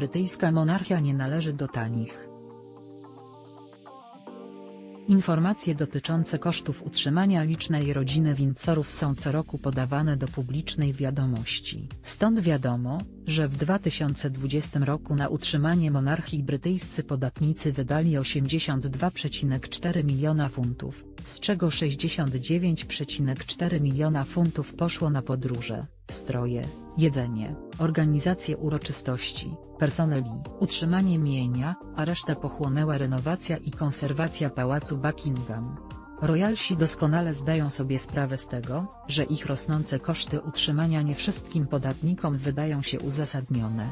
brytyjska monarchia nie należy do tanich. Informacje dotyczące kosztów utrzymania licznej rodziny Windsorów są co roku podawane do publicznej wiadomości. Stąd wiadomo, że w 2020 roku na utrzymanie monarchii brytyjscy podatnicy wydali 82,4 miliona funtów, z czego 69,4 miliona funtów poszło na podróże, stroje, jedzenie, organizację uroczystości, personel utrzymanie mienia, a resztę pochłonęła renowacja i konserwacja pałacu Buckingham. Royalsi doskonale zdają sobie sprawę z tego, że ich rosnące koszty utrzymania nie wszystkim podatnikom wydają się uzasadnione.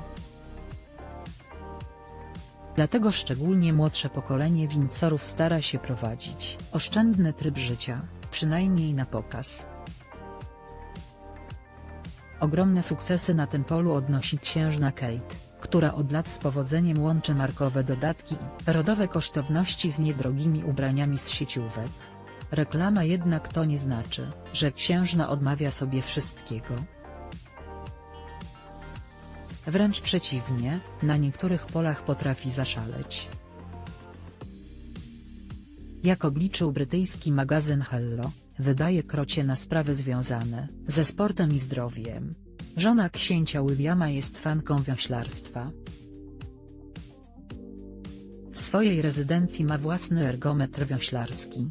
Dlatego szczególnie młodsze pokolenie Windsorów stara się prowadzić oszczędny tryb życia, przynajmniej na pokaz. Ogromne sukcesy na tym polu odnosi księżna Kate, która od lat z powodzeniem łączy markowe dodatki i rodowe kosztowności z niedrogimi ubraniami z sieciówek. Reklama jednak to nie znaczy, że księżna odmawia sobie wszystkiego. Wręcz przeciwnie, na niektórych polach potrafi zaszaleć. Jak obliczył brytyjski magazyn Hello, wydaje krocie na sprawy związane ze sportem i zdrowiem. Żona księcia Williama jest fanką wioślarstwa. W swojej rezydencji ma własny ergometr wioślarski.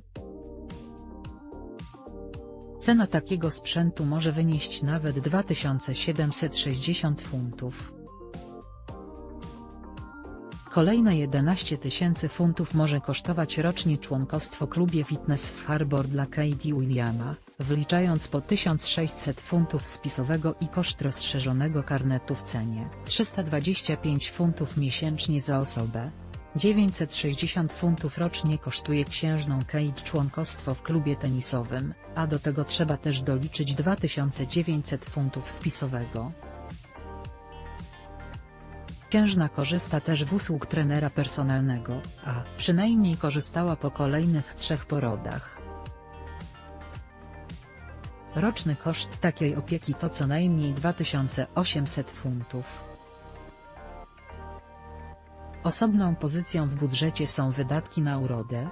Cena takiego sprzętu może wynieść nawet 2760 funtów. Kolejne 11 tysięcy funtów może kosztować rocznie członkostwo klubie fitness Harbor dla Katie Williama, wliczając po 1600 funtów spisowego i koszt rozszerzonego karnetu w cenie 325 funtów miesięcznie za osobę. 960 funtów rocznie kosztuje księżną Kate członkostwo w klubie tenisowym, a do tego trzeba też doliczyć 2900 funtów wpisowego. Księżna korzysta też w usług trenera personalnego, a przynajmniej korzystała po kolejnych trzech porodach. Roczny koszt takiej opieki to co najmniej 2800 funtów. Osobną pozycją w budżecie są wydatki na urodę.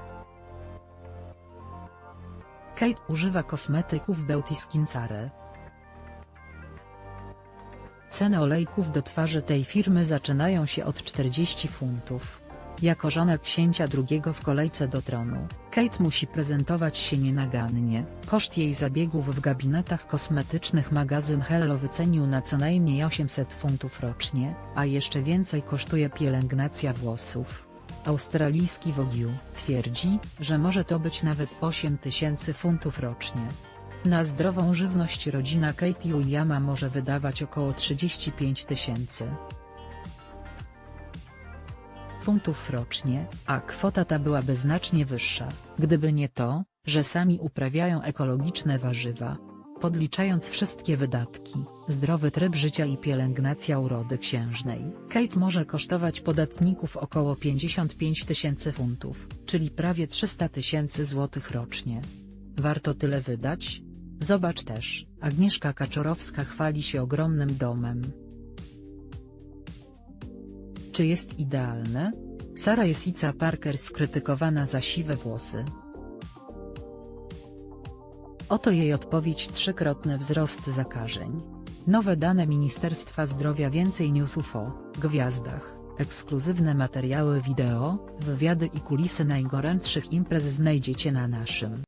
Kate używa kosmetyków Beauty Skincare. Ceny olejków do twarzy tej firmy zaczynają się od 40 funtów. Jako żona księcia drugiego w kolejce do tronu, Kate musi prezentować się nienagannie. Koszt jej zabiegów w gabinetach kosmetycznych magazyn Hello wycenił na co najmniej 800 funtów rocznie, a jeszcze więcej kosztuje pielęgnacja włosów. Australijski Vogue twierdzi, że może to być nawet 8000 funtów rocznie. Na zdrową żywność rodzina Katie Williama może wydawać około 35 tysięcy funtów rocznie, a kwota ta byłaby znacznie wyższa, gdyby nie to, że sami uprawiają ekologiczne warzywa. Podliczając wszystkie wydatki, zdrowy tryb życia i pielęgnacja urody księżnej, Kate może kosztować podatników około 55 tysięcy funtów, czyli prawie 300 tysięcy złotych rocznie. Warto tyle wydać? Zobacz też, Agnieszka Kaczorowska chwali się ogromnym domem. Czy jest idealne? Sara Jessica Parker skrytykowana za siwe włosy. Oto jej odpowiedź trzykrotny wzrost zakażeń. Nowe dane Ministerstwa Zdrowia więcej newsów o gwiazdach, ekskluzywne materiały wideo, wywiady i kulisy najgorętszych imprez znajdziecie na naszym